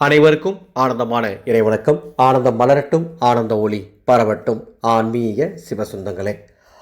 அனைவருக்கும் ஆனந்தமான இறைவணக்கம். ஆனந்தம் மலரட்டும் ஆனந்த ஒளி பரவட்டும். ஆன்மீக சிவசுந்தங்களே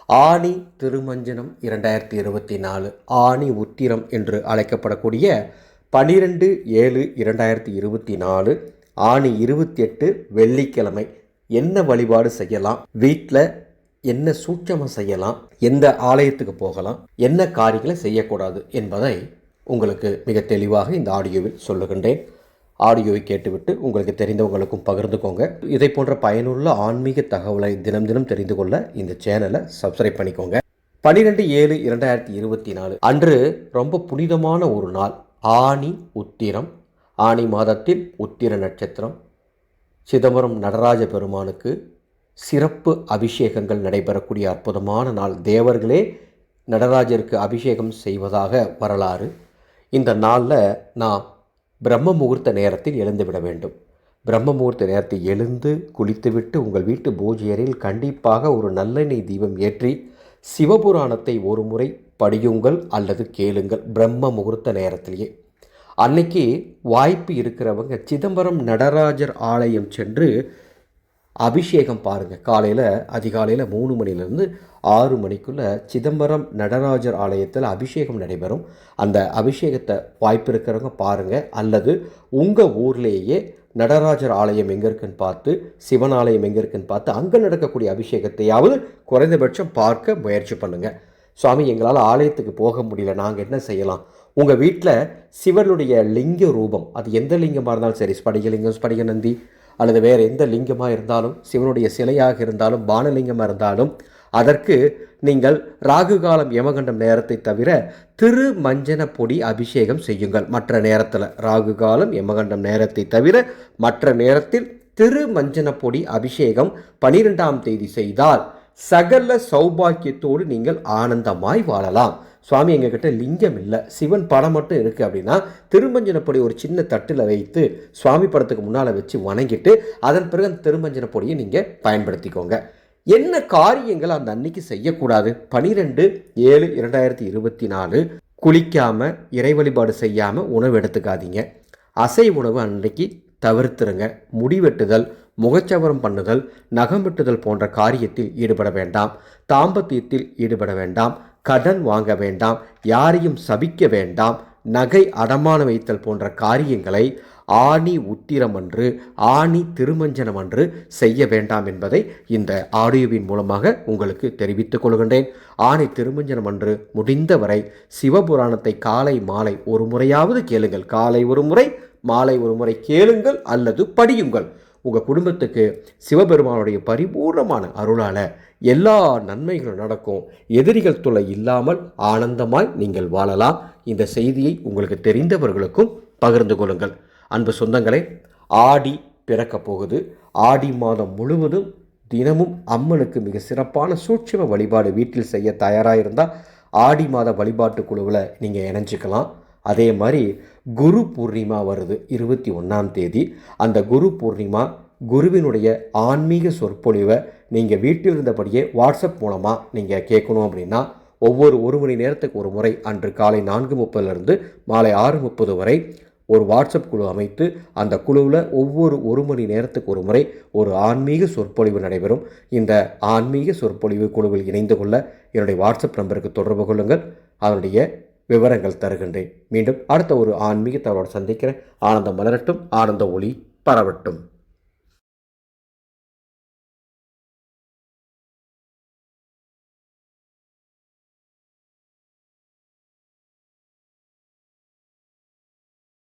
ஆணி திருமஞ்சனம் இரண்டாயிரத்தி இருபத்தி நாலு ஆணி உத்திரம் என்று அழைக்கப்படக்கூடிய பனிரெண்டு ஏழு இரண்டாயிரத்தி இருபத்தி நாலு ஆணி இருபத்தி எட்டு வெள்ளிக்கிழமை. என்ன வழிபாடு செய்யலாம்? வீட்டில் என்ன சூட்சமம் செய்யலாம்? எந்த ஆலயத்துக்கு போகலாம்? என்ன காரியங்களை செய்யக்கூடாது என்பதை உங்களுக்கு மிக தெளிவாக இந்த ஆடியோவில் சொல்லுகின்றேன். ஆடியோவை கேட்டுவிட்டு உங்களுக்கு தெரிந்தவங்களுக்கும் பகிர்ந்துக்கோங்க. இதை போன்ற பயனுள்ள ஆன்மீக தகவலை தினம் தினம் தெரிந்து கொள்ள இந்த சேனலை சப்ஸ்கிரைப் பண்ணிக்கோங்க. பன்னிரெண்டு ஏழு இரண்டாயிரத்தி இருபத்தி நாலு அன்று ரொம்ப புனிதமான ஒரு நாள். ஆணி உத்திரம். ஆணி மாதத்தில் உத்திர நட்சத்திரம். சிதம்பரம் நடராஜ பெருமானுக்கு சிறப்பு அபிஷேகங்கள் நடைபெறக்கூடிய அற்புதமான நாள். தேவர்களே நடராஜருக்கு அபிஷேகம் செய்வதாக வரலாறு. இந்த நாளில் நாம் பிரம்ம முகூர்த்த நேரத்தில் எழுந்துவிட வேண்டும். பிரம்ம முகூர்த்த நேரத்தில் எழுந்து குளித்துவிட்டு உங்கள் வீட்டு பூஜையரில் கண்டிப்பாக ஒரு நல்லெண்ணெய் தீபம் ஏற்றி சிவபுராணத்தை ஒரு முறை படியுங்கள் அல்லது கேளுங்கள் பிரம்ம முகூர்த்த நேரத்திலேயே. அன்னைக்கு வாய்ப்பு இருக்கிறவங்க சிதம்பரம் நடராஜர் ஆலயம் சென்று அபிஷேகம் பாருங்கள் காலையில் அதிகாலையில் மூணு மணிலேருந்து ஆறு மணிக்குள்ளே சிதம்பரம் நடராஜர் ஆலயத்தில் அபிஷேகம் நடைபெறும். அந்த அபிஷேகத்தை வாய்ப்பு இருக்கிறவங்க பாருங்கள் அல்லது உங்கள் ஊர்லேயே நடராஜர் ஆலயம் எங்கே இருக்குன்னு பார்த்து சிவன் ஆலயம் எங்கே இருக்குன்னு பார்த்து அங்கே நடக்கக்கூடிய அபிஷேகத்தையாவது குறைந்தபட்சம் பார்க்க முயற்சி பண்ணுங்கள் சுவாமி எங்களால் ஆலயத்துக்கு போக முடியல. நாங்கள் என்ன செய்யலாம்? உங்கள் வீட்டில் சிவனுடைய லிங்க ரூபம் அது எந்த லிங்கமாக இருந்தாலும் சரி ஸ்படிகலிங்கம் ஸ்படிக நந்தி அல்லது வேறு எந்த லிங்கமாக இருந்தாலும் சிவனுடைய சிலையாக இருந்தாலும் பானலிங்கமாக இருந்தாலும் அதற்கு நீங்கள் ராகு காலம் யமகண்டம் நேரத்தை தவிர திரு மஞ்சன பொடி அபிஷேகம் செய்யுங்கள். மற்ற நேரத்தில் ராகு காலம் யமகண்டம் நேரத்தை தவிர மற்ற நேரத்தில் திரு மஞ்சன பொடி அபிஷேகம் பனிரெண்டாம் தேதி செய்தால் சகல சௌபாக்கியத்தோடு நீங்கள் ஆனந்தமாய் வாழலாம். சுவாமி எங்ககிட்ட லிங்கம் இல்லை. சிவன் படம் மட்டும் இருக்குது அப்படின்னா திருமஞ்சனப்பொடி ஒரு சின்ன தட்டில் வைத்து சுவாமி படத்துக்கு முன்னால் வச்சு வணங்கிட்டு அதன் பிறகு அந்த திருமஞ்சன பொடியை நீங்கள் பயன்படுத்திக்கோங்க. என்ன காரியங்கள் அந்த அன்னைக்கு செய்யக்கூடாது? பனிரெண்டு ஏழு இரண்டாயிரத்தி இருபத்தி நாலு குளிக்காமல் இறை வழிபாடு செய்யாமல் உணவு எடுத்துக்காதீங்க. அசை உணவு அன்னைக்கு தவிர்த்துருங்க. முடிவெட்டுதல் முகச்சவரம் பண்ணுதல் நகம் வெட்டுதல் போன்ற காரியத்தில் ஈடுபட வேண்டாம். தாம்பத்தியத்தில் ஈடுபட வேண்டாம். கடன் வாங்க வேண்டாம். யாரையும் சபிக்க வேண்டாம். நகை அடமான வைத்தல் போன்ற காரியங்களை ஆணி உத்திரம் அன்று ஆணி திருமஞ்சனம் அன்று செய்ய வேண்டாம் என்பதை இந்த ஆடியோவின் மூலமாக உங்களுக்கு தெரிவித்துக் கொள்கின்றேன். ஆணி திருமஞ்சனம் அன்று முடிந்தவரை சிவபுராணத்தை காலை மாலை ஒரு முறையாவது கேளுங்கள். காலை ஒரு முறை மாலை ஒரு முறை கேளுங்கள் அல்லது படியுங்கள். உங்கள் குடும்பத்துக்கு சிவபெருமானுடைய பரிபூர்ணமான அருளால் எல்லா நன்மைகளும் நடக்கும். எதிரிகள் தொல்லை இல்லாமல் ஆனந்தமாய் நீங்கள் வாழலாம். இந்த செய்தியை உங்களுக்கு தெரிந்தவர்களுக்கும் பகிர்ந்து கொள்ளுங்கள். அன்பு சொந்தங்களே ஆடி பிறக்கப் போகுது. ஆடி மாதம் முழுவதும் தினமும் அம்மனுக்கு மிக சிறப்பான சூட்சும வழிபாடு வீட்டில் செய்ய தயாராக இருந்தால் ஆடி மாத வழிபாட்டு குழுவில் நீங்கள் இணைஞ்சிக்கலாம். அதே மாதிரி குரு பூர்ணிமா வருது இருபத்தி ஒன்றாம் தேதி. அந்த குரு பூர்ணிமா குருவினுடைய ஆன்மீக சொற்பொழிவை நீங்கள் வீட்டில் இருந்தபடியே வாட்ஸ்அப் மூலமாக நீங்கள் கேட்கணும் அப்படின்னா ஒவ்வொரு ஒரு மணி நேரத்துக்கு ஒரு முறை அன்று காலை நான்கு முப்பதுலேருந்து மாலை ஆறு முப்பது வரை ஒரு வாட்ஸ்அப் குழு அமைத்து அந்த குழுவில் ஒவ்வொரு ஒரு மணி நேரத்துக்கு ஒரு முறை ஒரு ஆன்மீக சொற்பொழிவு நடைபெறும். இந்த ஆன்மீக சொற்பொழிவு குழுவில் இணைந்து கொள்ள என்னுடைய வாட்ஸ்அப் நம்பருக்கு தொடர்பு கொள்ளுங்கள். அதனுடைய விவரங்கள் தருகின்றேன். மீண்டும் அடுத்த ஒரு ஆன்மீகத்தவரோடு சந்திக்கிறேன். ஆனந்தம் மலரட்டும். ஆனந்த ஒளி பரவட்டும்.